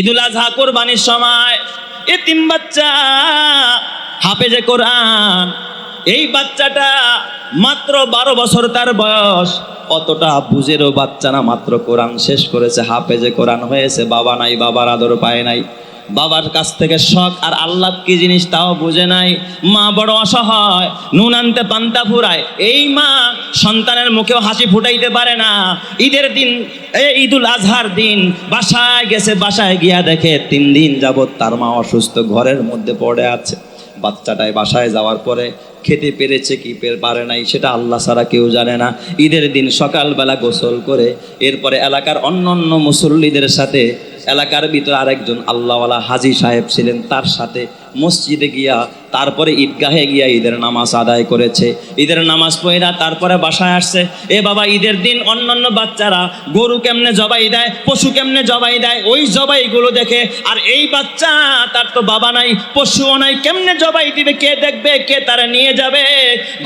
ঈদুল আজহা কোরবানির সময়, এতিম বাচ্চা, হাফেজে কোরআন, এই বাচ্চাটা মাত্র বারো বছর তার বয়স। অতটা বুঝেরও বাচ্চা না, মাত্র কোরআন শেষ করেছে, হাফেজে কোরআন হয়েছে, বাবা নাই, বাবার আদর পায় নাই। বাবার কাছ থেকে শখ আর আল্লাহ কি জিনিস তাও বুঝে নাই। মা বড় অসহায়, নুন আনতে পান্তা ফুরায়। এই মা সন্তানের মুখেও হাসি ফুটাইতে পারে না। ঈদের দিন ঈদুল আজহার দিন, বাসায় গেছে, বাসায় গিয়া দেখে তিন দিন যাবৎ তার মা অসুস্থ, ঘরের মধ্যে পড়ে আছে। বাচ্চাটায় বাসায় যাওয়ার পরে খেতে পেরেছে কি পারে নাই, সেটা আল্লাহ ছাড়া কেউ জানে না। ঈদের দিন সকালবেলা গোসল করে, এরপরে এলাকার অন্য অন্য মুসল্লিদের সাথে এলাকার ভিতরে আরেকজন আল্লাহওয়ালা হাজি সাহেব ছিলেন তার সাথে মসজিদে গিয়া, তারপরে ঈদগাহে গিয়া ঈদের নামাজ আদায় করেছে। ঈদের নামাজ পড়া তারপরে বাসায় আসছে। এ বাবা, ঈদের দিন অন্যান্য বাচ্চারা গরু কেমনে জবাই দেয়, পশু কেমনে জবাই দেয়, ওই জবাইগুলো দেখে, আর এই বাচ্চা, তার তো বাবা নাই, পশুও নাই, কেমনে জবাই দিবে, কে দেখবে, কে তারা নিয়ে যাবে?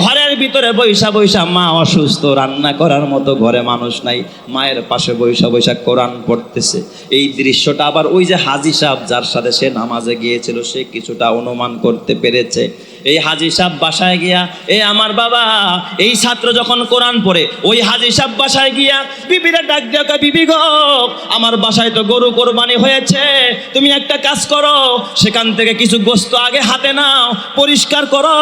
ঘরের ভিতরে বৈশা বৈশা মা অসুস্থ, রান্না করার মতো ঘরে মানুষ নাই, মায়ের পাশে বৈশা বৈশা কোরআন পড়তেছে। এই দৃশ্যটা আবার ওই যে হাজি সাহেব, যার সাথে সে নামাজে গিয়েছিল, সে কিছুটা অনুমান করতে পেরেছে। এই হাজি সাহেব বাসায় গিয়া, এ আমার বাবা, এই ছাত্র যখন কোরআন পড়ে, ওই হাজি সাহেব বাসায় গিয়া বিবিরা ডাক দিয়া বিবি আমার বাসায় তো গরু কোরবানি হয়েছে, তুমি একটা কাজ করো, সেখান থেকে কিছু গোস্ত আগে হাতে নাও, পরিষ্কার করো,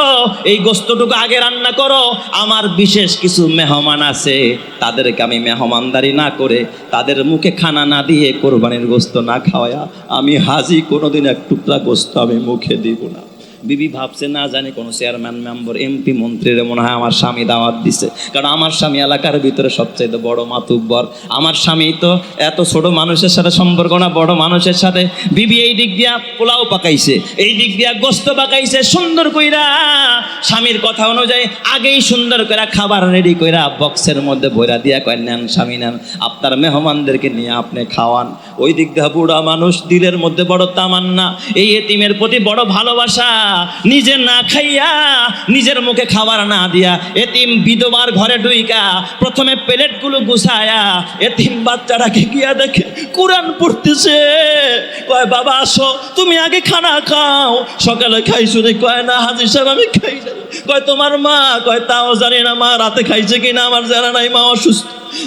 এই গোস্তটুকু আগে রান্না করো, আমার বিশেষ কিছু মেহমান আছে, তাদেরকে আমি মেহমানদারি না করে, তাদের মুখে খানা না দিয়ে কোরবানির গোস্ত না খাওয়ায়া, আমি হাজি কোনোদিন এক টুকরা গোস্ত আমি মুখে দিব না। বিবি ভাবছে, না জানি কোনো চেয়ারম্যান মেম্বার এমপি মন্ত্রীর মনে হয় আমার স্বামী দাওয়াত দিছে। কারণ আমার স্বামী এলাকার ভিতরে সবচাইতে বড় মাতুব্বর। আমার স্বামী তো এত ছোট মানুষের সাথে সম্পর্ক না, বড় মানুষের সাথে বিবি এই দিক দিয়া পোলাও পাকাইছে, এই দিক দিয়া গোস্ত পাকাইছে, সুন্দর কইরা স্বামীর কথা অনুযায়ী আগেই সুন্দর করে খাবার রেডি কইরা বক্সের মধ্যে ভরা দিয়া কয়, নেন স্বামী, নেন, আপনার মেহমানদেরকে নিয়ে আপনি খাওয়ান। ওই দিক দিয়ে বুড়া মানুষ দিলের মধ্যে বড় তামান্না। এই এতিমের প্রতি বড় ভালোবাসা। নিজে না খাইয়া, নিজের মুখে খাবার না দিয়া, এতিম বিধবার ঘরে ঢুইকা, প্রথমে প্লেটগুলো গুছায়া, এতিম বাচ্চাটাকে গিয়া দেখে কোরআন পড়তেছে। কয়, বাবা, আসো, তুমি আগে খানা খাও। সকালে খাইছো রে। কয়, না, হাজির সাহেব, আমি খাই কয়, তোমার মা? কয়, তাও জানি না মা রাতে খাইছে কিনা, আমার জানা নাই, মা অসুস্থ।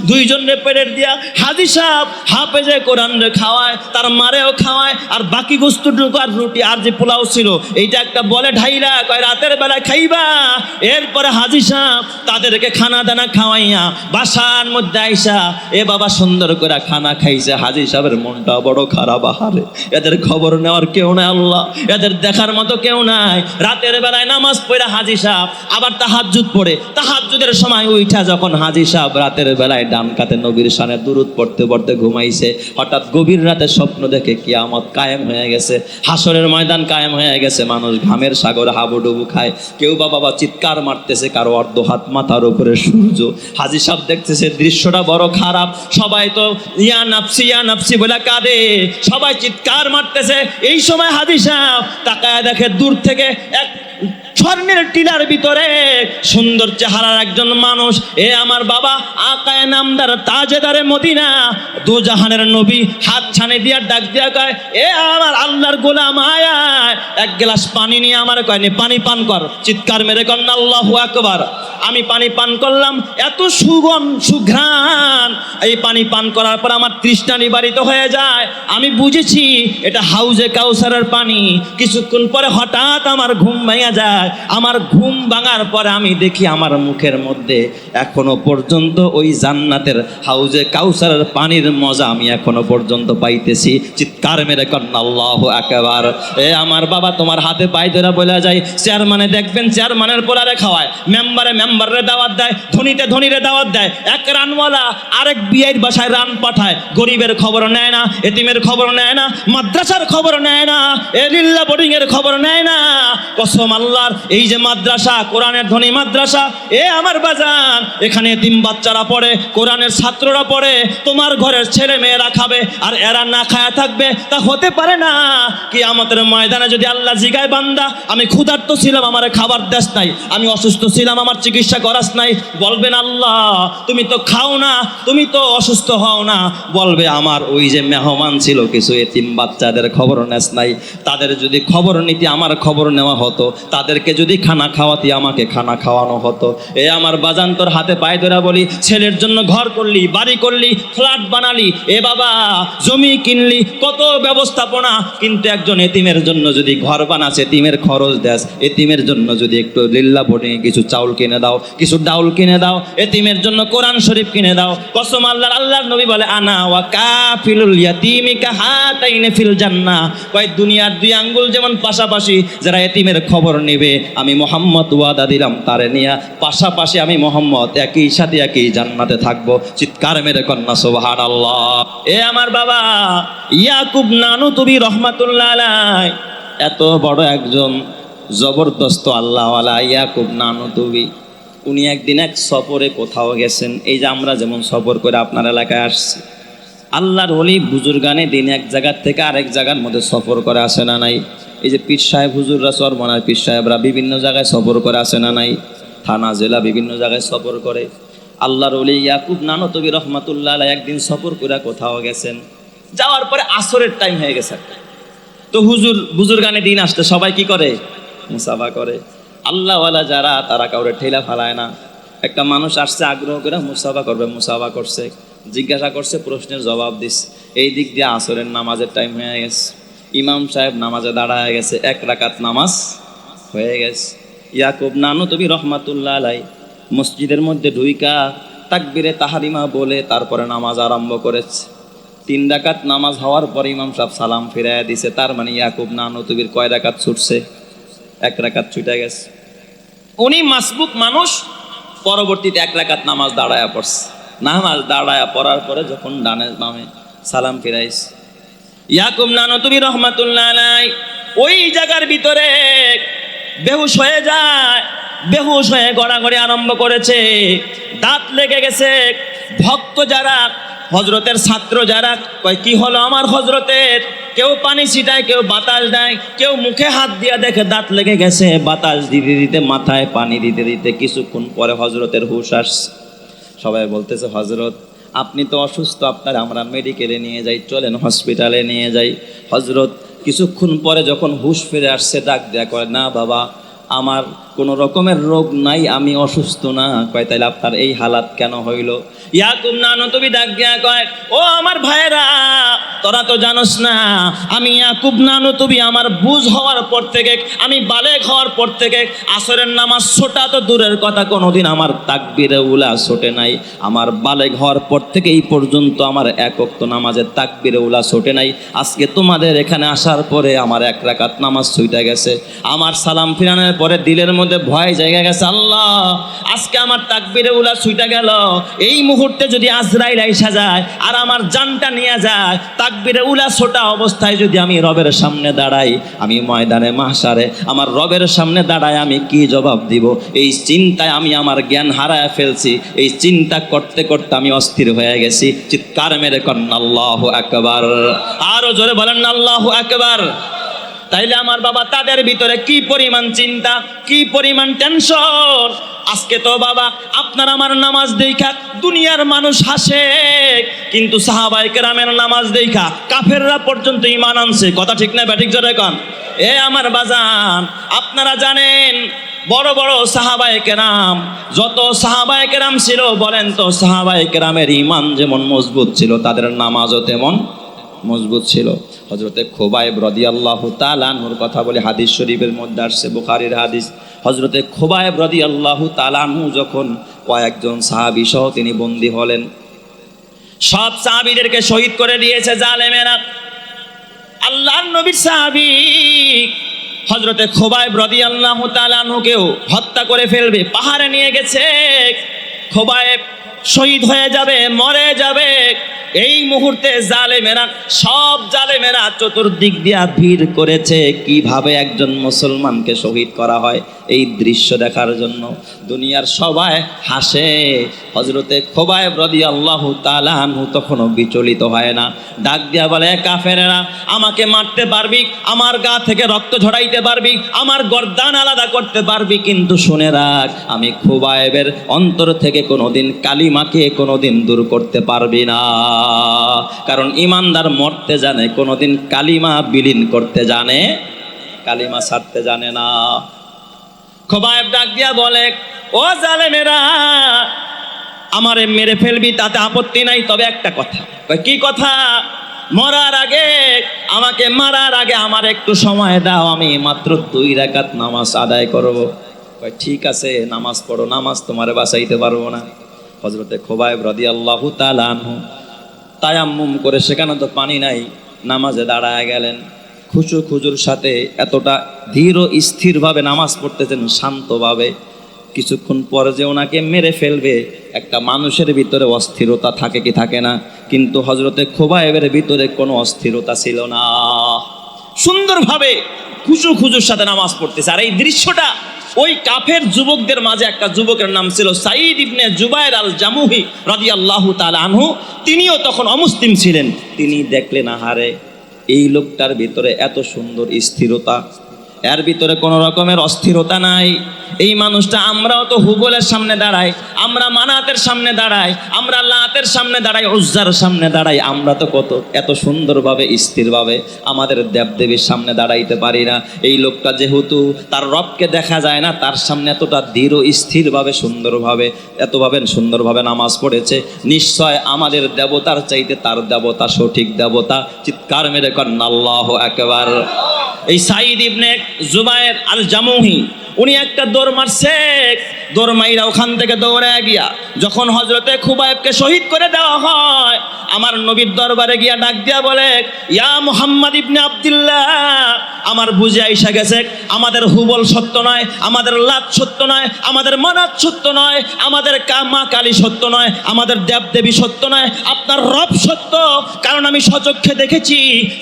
দুইজনে পেটের দিয়া হাজি সাহেব হাফেজে কোরআন খাওয়ায়, তার মারেও খাওয়ায়, আর বাকি গোস্তটুকু আর রুটি আর যে পোলাও ছিল, এইটা একটা বলে ঢাইরা কয়, রাতের বেলায় খাইবা? এরপরে হাজি সাহেব তাদেরকে খানা দানা খাওয়াইয়া বাসার মধ্যে আইসা, এ বাবা, সুন্দর করে খানা খাইছে হাজি সাহেবের মনটা বড় খারাপ, আহারে। এদের খবর নেওয়ার কেউ নাই, আল্লাহ। এদের দেখার মতো কেউ নাই। রাতের বেলায় নামাজ পড়ে হাজি সাহেব, আবার তাহাজ্জুদ পড়ে। তাহাজ্জুদের সময় উঠা যখন হাজি সাহেব রাতের বেলায় ডান কাতে নবীর সানে দুরুদ পড়তে পড়তে ঘুমাইছে। হঠাৎ গভীর রাতে স্বপ্ন দেখে কিয়ামত কায়েম হয়ে গেছে। হাসরের ময়দান কায়েম হয়ে গেছে। মানুষ ঘামের সাগর হাবুডুবু খায়। কেউ বা বাবা চিৎকার মারতেছে, কারও অর্ধ হাত মাথার উপরে সূর্য। হাজি সাহেব দেখতেছে, দৃশ্যটা বড় খারাপ। সবাই তো, ইয়া নাপসি ইয়া নাপসি বলে কাঁদে। সবাই চিৎকার মারতেছে। এই সময় হাজি সাহেব তাকায় দেখে দূর থেকে এক স্বর্ণের টিলার ভিতরে সুন্দর চেহারার একজন মানুষ। এ আমার বাবা আকায় নামদার তাজেদারে মদিনা। দু জাহানের নবী হাত ছানে দিয়া ডাক দিয়া কয়, এ আমার আল্লাহর গোলাম আয় আয়। এক গ্লাস পানি নিয়ে আমার কয়নি পানি পান কর। চিৎকার মেরে কর না আল্লাহু আকবার। আমি পানি পান করলাম, এত সুগম, সুঘ্রাণ। এই পানি পান করার পর আমার তৃষ্ণা নিবারিত হয়ে যায়। আমি বুঝেছি এটা হাউজে কাউসারের পানি। কিছুক্ষণ পরে হঠাৎ আমার ঘুম ভেঙে যায়। আমার ঘুম ভাঙার পরে আমি দেখি আমার মুখের মধ্যে এখনও পর্যন্ত ওই জান্নাতের হাউজে কাউসারের পানির মজা আমি এখনও পর্যন্ত পাইতেছি। চিৎকার মেরে কন্যা, আল্লাহ একেবার এ আমার বাবা তোমার হাতে পায়ে ধরে বলে যায়, চেয়ারম্যানে দেখবেন, চেয়ারম্যানের পোলারে খাওয়ায়। মেম্বারে মেম্বারে দাওয়াত দেয়, ধনীতে ধনীরে দাওয়াত দেয়। এক রানওয়ালা আরেক বিয়ের বাসায় রান পাঠায়। গরিবের খবর নেয় না, এতিমের খবর নেয় না, মাদ্রাসার খবর নেয় না, এলিল্লা বোর্ডিং এর খবর নেয় না। কসম আল্লাহর এই যে মাদ্রাসা, কোরআনের ধনী মাদ্রাসা, এ আমার বাজান। এখানে এতিম বাচ্চারা পড়ে, কোরআনের ছাত্ররা পড়ে, তোমার ঘরের ছেলে মেয়েরা খাবে, আর এরা না খায়া থাকবে, তা হতে পারে না। কি আমাদের ময়দানে যদি আল্লাহ জিগায় বান্দা, আমি ক্ষুধার্ত ছিলাম, আমার খাবার দেশ নাই, আমি অসুস্থ ছিলাম, আমার চিকিৎসা করাস নাই, বলবেন আল্লাহ, তুমি তো খাও না, তুমি তো অসুস্থ হও না। বলবে, আমার ওই যে মেহমান ছিল, কিছু এতিম বাচ্চাদের খবর নেস নাই। তাদের যদি খবর নিতে আমার খবর নেওয়া হতো, তাদেরকে যদি খানা খাওয়াতে, আমাকে খানা খাওয়ানো হতো। এ আমার বাজান তোর হাতে পায়ে ধরা বলি, ছেলের জন্য ঘর করলি, বাড়ি করলি, ফ্ল্যাট বানালি, এ বাবা, জমি কিনলি, কত ব্যবস্থাপনা, কিন্তু একজন এতিমের জন্য যদি ঘর বানাস, এতিমের খরচ দেস, এতিমের জন্য যদি একটু লিল্লা বোর্ডিং কিছু চাউল কিনে দাও, কিছু ডাউল কিনে দাও, এতিমের জন্য কোরআন শরীফ কিনে দাও, কসম আল্লাহ আল্লাহর নবী বলে, আনা ওয়া কাফিলুল ইয়াতিমি কাহাতাইনে ফিল জান্নাহ। কয়, দুনিয়ার দুই আঙ্গুল যেমন পাশাপাশি, যারা এতিমের খবর নেবে আমি মোহাম্মদ ওয়াদা দিলাম, তারে নিয়ে পাশাপাশি আমি মোহাম্মদ একই সাথে একই জান্নাতে থাকব। চিৎকার মেরে কন্যা সোবাহান আল্লাহ এ আমার বাবা, ইয়াকুব নানু তুমি রহমাতুল্লাহ এত বড় একজন জবরদস্ত আল্লাহওয়ালা ইয়াকুব নানু তুমি। উনি একদিন এক সফরে কোথাও গেছেন। এই যে আমরা যেমন সফর করে আপনার এলাকায় আসছি। আল্লাহর অলি বুজুর্গানে দিন এক জায়গার থেকে আরেক জায়গার মধ্যে সফর করে আসে না নাই? এই যে পীর সাহেব হুজুররা সরমনার পীর সাহেবরা বিভিন্ন জায়গায় সফর করে আসে না নাই? থানা, জেলা বিভিন্ন জায়গায় সফর করে। আল্লাহর অলি ইয়াকুব নানো তবি রহমাতুল্লাহ একদিন সফর করে কোথাও গেছেন। যাওয়ার পরে আসরের টাইম হয়ে গেছে তো হুজুর, বুজুর্গানে দিন আসতে সবাই কি করে? মুসাফা করে। আল্লাহওয়ালা যারা, তারা কাউরে ঠেলা ফালায় না। একটা মানুষ আসছে, আগ্রহ করে মুসাফা করবে, মুসাফা করছে। জিজ্ঞাসা করছে, প্রশ্নের জবাব দিস এই দিক দিয়ে আসরের নামাজের টাইম হয়ে গেছে। ইমাম সাহেব নামাজে দাঁড়ায় গেছে, এক রাকাত নামাজ হয়ে গেছে। ইয়াকুব, নানু তবি রহমাতুল্লাহ আলাই, মসজিদের মধ্যে ঢুইকা তাকবিরে তাহারিমা বলে তারপরে নামাজ আরম্ভ করেছে। তিন রাকাত নামাজ হওয়ার পর ইমাম সাহেব সালাম ফিরাইয়া দিছে। তার মানে ইয়াকুব, নানু, তবির কয় রাকাত ছুটছে? এক রাকাত ছুটে গেছে। উনি মাসবুক মানুষ, পরবর্তীতে এক রাকাত নামাজ দাঁড়ায়া পড়ছে। নামাজ দাঁড়ায়া পড়ার পরে যখন ডানে নামে সালাম ফিরাইস ইয়াকুব নানো, তুমি রহমাতুল্লাহ আলাই, ওই জায়গার ভিতরে বেহুশ হয়ে যায়, বেহুশ হয়ে গড়াগড়ি আরম্ভ করেছে। দাঁত লেগে গেছে। ভক্ত যারা হজরতের ছাত্র যারা, কয়, কি হলো আমার হজরতের কেউ পানি ছিটায়, কেউ বাতাস দেয়, কেউ মুখে হাত দিয়া দেখে দাঁত লেগে গেছে। বাতাস দিতে দিতে, মাথায় পানি দিতে দিতে কিছুক্ষণ পরে হজরতের হুশ আসছে। সবাই বলতেছে হজরত আপনি তো অসুস্থ, আপনার আমরা মেডিকেলে নিয়ে যাই, চলেন হসপিটালে নিয়ে যাই। হজরত কিছুক্ষণ পরে যখন হুশ ফিরে আসছে, ডাক দেয়া করে, না বাবা আমার কোনো রকমের রোগ নাই, আমি অসুস্থ না। কয়, তাইলে আপনার এই হালাত কেন হইল? ইয়াকুব নানো, তুমি ডাক দিয়া কয়, ও আমার ভাইরা তোরা তো জানোস না, আমি ইয়াকুব নানো, তুমি আমার বুঝ হওয়ার পর থেকে, আমি বালেক হওয়ার পর থেকে, আসরের নামাজ ছোটা তো দূরের কথা, কোনোদিন আমার তাকবিরে উলা ছোটে নাই। আমার বালেক হওয়ার পর থেকে এই পর্যন্ত আমার একক তো নামাজের তাকবিরে উলা ছোটে নাই। আজকে তোমাদের এখানে আসার পরে আমার এক রাকাত নামাজ ছুটে গেছে। আমার সালাম ফিরানোর পরে দিলের মধ্যে ভয় জায়গা গেছে, আল্লাহ, আজকে আমার তাকবিরে উলা ছুটে গেল। এই মুহূর্তে যদি আজরাইল আইসা যায় আর আমার জানটা নিয়ে যায় তাকবিরে উলা ছোটা অবস্থায় যদি আমি রবের সামনে দাঁড়াই, আমি ময়দানে মাহসারে আমার রবের সামনে দাঁড়ায় আমি কি জবাব দিব? এই চিন্তায় আমি আমার জ্ঞান হারায় ফেলছি, এই চিন্তা করতে করতে আমি অস্থির হয়ে গেছি। চিৎকার মেরে কন্যা আল্লাহ একবার আরও জোরে বলেন, আল্লাহ একবার তাইলে আমার বাবা তাদের ভিতরে কি পরিমাণ চিন্তা, কি পরিমাণ টেনশন? আজকে তো বাবা, আপনার আমার নামাজ দেখা, দুনিয়ার মানুষ হাসে, কিন্তু সাহাবাই কেরামের নামাজ দেখা, কাফেররা পর্যন্ত ইমান আনছে। কথা ঠিক না ব্যাঠিক জোরে কন? এ আমার বাজান, আপনারা জানেন, বড় বড় সাহাবায়ে কেরাম, যত সাহাবায়ে কেরাম ছিল, বলেন তো সাহাবায়ে কেরামের ইমান যেমন মজবুত ছিল, তাদের নামাজও তেমন মজবুত ছিল। হজরতে খোবাইব রদি আল্লাহ তালানহুর কথা বলে হাদিস শরীফের মধ্যে আসছে, বুখারির হাদিস। হজরতে খোবাইব রদি আল্লাহ তালানহু যখন কয়েকজন সাহাবি সহ তিনি বন্দী হলেন, সব সাহাবিদেরকে শহীদ করে দিয়েছে জালেমেরা। আল্লাহ নবীর সাহাবি হজরতে খোবাইব রদি আল্লাহ তালানহুকেও হত্যা করে ফেলবে, পাহাড়ে নিয়ে গেছে। খোবাইব শহীদ হয়ে যাবে, মরে যাবে। এই মুহূর্তে জালেমেরা, সব জালেমেরা চতুর্দিক দিয়া ভিড় করেছে। কীভাবে একজন মুসলমানকে শহীদ করা হয়? এই দৃশ্য দেখার জন্য দুনিয়ার সবাই হাসে। হজরতে খোবায় রদি আল্লাহ তালানহু তখনও বিচলিত হয় না। ডাক দিয়া বলে কাফেরেরা, আমাকে মারতে পারবি? আমার গা থেকে রক্ত ঝরাইতে পারবি? আমার গর্দান আলাদা করতে পারবি? কিন্তু শুনে রাখ, আমি খোবায়েবের অন্তর থেকে কোনোদিন কালিমাকে কোনোদিন দূর করতে পারবি না। কারণ ইমানদার মরতে জানে, কোনোদিন কালিমা বিলীন করতে জানে, কালিমা ছাড়তে জানে না। খোবায়েব ডাক দিয়া বলে, ও জালেমেরা, আমারে মেরে ফেলবি, তাতে আপত্তি নাই, তবে একটা কথা। কি কথা? মরার আগে, আমাকে মারার আগে আমার একটু সময় দাও, আমি মাত্র দুই রাকাত নামাজ আদায় করব। ঠিক আছে, নামাজ পড়ো, নামাজ তোমারে বাঁচাইতে পারব না। হজরতে খোবায়েব রদি আল্লাহ তালানহু তায়াম্মুম করে, সেখানে তো পানি নাই, নামাজে দাঁড়ায় গেলেন। খুশু খুজুর সাথে এতটা ধীর স্থিরভাবে নামাজ পড়তেছেন শান্তভাবে, কিছুক্ষণ পরে যে ওনাকে মেরে ফেলবে, একটা মানুষের ভিতরে অস্থিরতা থাকে কি থাকে না, কিন্তু হজরতে খোবায়েবের ভিতরে কোনো অস্থিরতা ছিল না। সুন্দরভাবে খুশু খুজুর সাথে নামাজ পড়তেছে। আর এই দৃশ্যটা ওই কাফের যুবকদের মাঝে একটা যুবকের নাম ছিল সাইদ ইবনে জুবায়ের আল জামুহি রাদিয়াল্লাহু তাআলা আনহু। তিনিও তখন অমুসলিম ছিলেন। তিনি দেখলেন, আহারে এই লোকটার ভিতরে এত সুন্দর স্থিরতা এর ভিতরে কোনো রকমের অস্থিরতা নাই। এই মানুষটা আমরাও তো হুগলের সামনে দাঁড়াই, আমরা মানাতের সামনে দাঁড়াই, আমরা লাতের সামনে দাঁড়াই, উজ্জার সামনে দাঁড়াই। আমরা তো কত, এত সুন্দরভাবে, স্থিরভাবে আমাদের দেবদেবীর সামনে দাঁড়াইতে পারি না। এই লোকটা যেহেতু তার রবকে দেখা যায় না, তার সামনে এতটা দৃঢ়, স্থিরভাবে, সুন্দরভাবে, এতভাবে সুন্দরভাবে নামাজ পড়েছে, নিশ্চয় আমাদের দেবতার চাইতে তার দেবতা সঠিক দেবতা। চিৎকার মেরে কন্যা একেবার এই সাইদ ইবনে জুবায়ের আল জামুহি উনি একটা দৌড় মারছে। দৌড় মাইরা ওখান থেকে দৌড়ে গিয়া যখন হজরতে খুবাইবকে শহীদ করে দেওয়া হয়, আমার নবীর দরবারে গিয়া ডাক দিয়া বলে, ইয়া মুহাম্মদ ইবনে আব্দুল্লাহ আমার বুঝে আইসা গেছে, আমাদের হুবল সত্য নয়, আমাদের লাত সত্য নয়, আমাদের মানাত সত্য নয়, আমাদের কামা কালী সত্য নয়, আমাদের দেবদেবী সত্য নয়, আপনার রব সত্য। কারণ আমি সচক্ষে দেখেছি,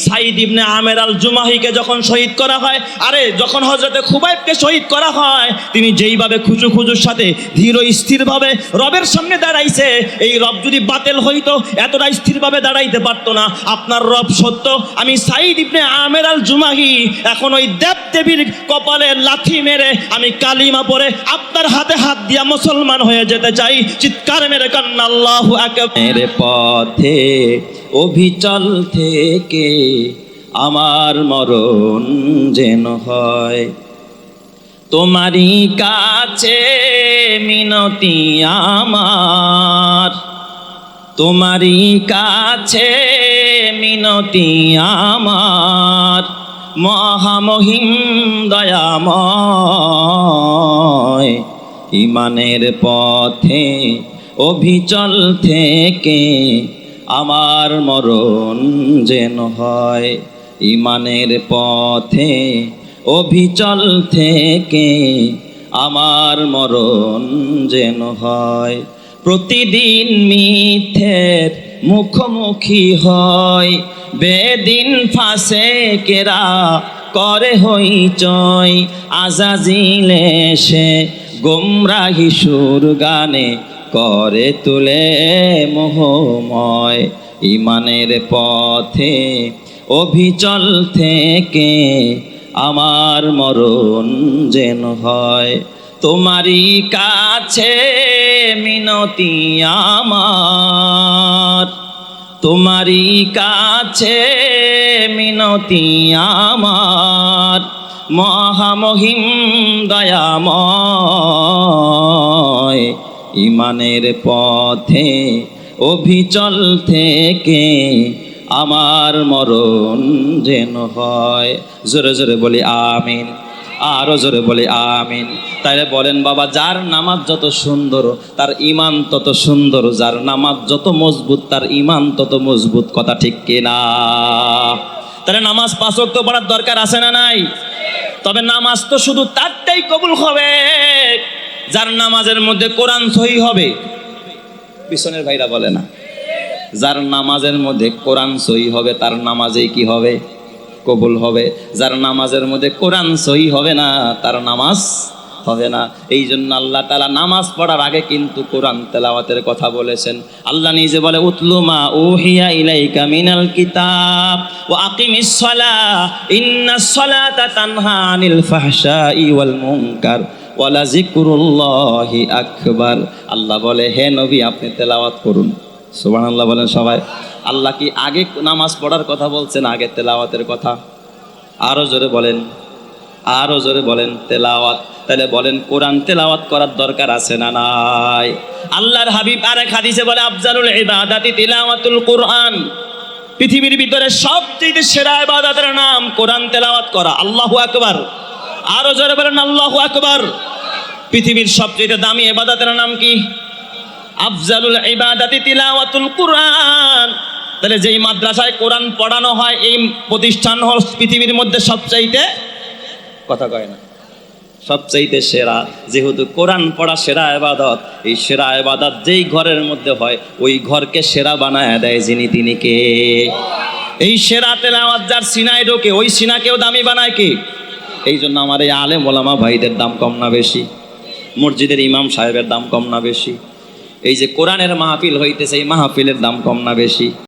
সাইদ ইবনে আমের আল জুমাহিকে যখন শহীদ করা হয়, আরে যখন হজরতে খুবাইবকে শহীদ করা হয়, তিনি যেইভাবে খুচু খুচুর সাথে ধীর স্থিরভাবে রবের সামনে দাঁড়াইছে, এই রব যদি বাতিল হইতো, এতটা স্থিরভাবে দাঁড়াইতে পারতো না। আপনার রব সত্য, আমি সাইদ ইবনে আমের আল জুমাহি এখন ওই দেব দেবীর কপালে লাথি মেরে আমি কালিমা পরে আপনার হাতে হাত দিয়া মুসলমান হয়ে যেতে চাই। চিৎকার মেরে কান্না, আল্লাহ মেরে পথে, অভিচল থেকে আমার মরণ যেন হয়। তোমারই কাছে মিনতি আমার। তোমারই কাছে মিনতি আমার। মহামহিম দয়াময়। ইমানের পথে, অভিচল থেকে আমার মরণ যেন হয়। ইমানের পথে, অভিচল থেকে আমার মরণ যেন হয়। প্রতিদিন মিথ্যের মুখোমুখি হয়। বেদিন ফাঁসে কেরা করে হইচয় আজাজিলে সে গোমরাহি সুর গানে করে তুলে মোহময়। ইমানের পথে, অভিচল থেকে আমার মরণ যেন হয়। তোমারই কাছে মিনতি আমার। তোমারই কাছে মিনতি আমার। মহামহিম দয়াময়, ইমানের পথে, অভিচল থেকে আমার মরণ যেন হয়। জোরে জোরে বলি, আমিন। আরও জোরে বলি, আমিন। তাইলে বলেন, বাবা, যার নামাজ যত সুন্দর, তার ইমান তত সুন্দর, যার নামাজ যত মজবুত, তার ইমান তত মজবুত, কথা ঠিক কিনা? তাহলে নামাজ পাঁচ ওয়াক্ত পড়ার দরকার আছে না নাই? তবে নামাজ তো শুধু তারটাই কবুল হবে, যার নামাজের মধ্যে কোরআন সহি হবে। পিছনের ভাইরা বলে না, যার নামাজের মধ্যে কোরআন সহি হবে, তার নামাজেই কি হবে? কবুল হবে, যার নামাজের মধ্যে কোরআন সহি হবে না, তার নামাজ হবে না। এই জন্য আল্লাহ তালা নামাজ পড়ার আগে কিন্তু কোরআন তেলাওয়াতের কথা বলেছেন। আল্লাহ নিজে বলে উতলুমা ওহিয়া ইলাইকা মিনাল কিতাব ও আকিমিস সালাহ ইন্নাস সালাতা তানহা আনিল ফাহশাই ওয়াল মুনকার ওয়ালা জিকরুল্লাহি আকবার। আল্লাহ বলে, হে নবী, আপনি তেলাওয়াত করুন। সুবহানাল্লাহ বলেন সবাই। আল্লাহ কি আগে নামাজ পড়ার কথা বলছেন, আগে তেলাওয়াতের কথা? আরও জোরে বলেন, আরও জোরে বলেন, তেলাওয়াত। তাহলে বলেন, কোরআন তেলাওয়াত করার দরকার আছে না নাই? আল্লাহর হাবিব আরেক হাদিসে বলে, আফজালুল ইবাদাতি তিলাওয়াতুল কোরআন। পৃথিবীর ভিতরে সবচেয়ে সেরা ইবাদতের নাম কোরআন তেলাওয়াত করা। আল্লাহু আকবার। আরও জোরে বলেন, আল্লাহু আকবার। পৃথিবীর সবচেয়ে দামি ইবাদতের নাম কি? আফজালুল ইবাদাতি তিলাওয়াতুল কোরআন। তাহলে যেই মাদ্রাসায় কোরআন পড়ানো হয়, এই প্রতিষ্ঠান হল পৃথিবীর মধ্যে সবচাইতে, কথা কয় না, সবচাইতে সেরা। যেহেতু কোরআন পড়া সেরা এবাদত এই সেরা এবাদত যেই ঘরের মধ্যে হয়, ওই ঘরকে সেরা বানায় দেয় যিনি তিনি কে। এই সেরা তেলাওয়াত যার সিনায় ঢোকে, ওই সিনাকেও দামি বানায় কে? এই জন্য আমার এই আলেম ওলামা ভাইদের দাম কম না বেশি, মসজিদের ইমাম সাহেবের দাম কম না বেশি, এই যে কোরআনের মাহফিল হইতেছে, এই মাহফিলের দাম কম না বেশি।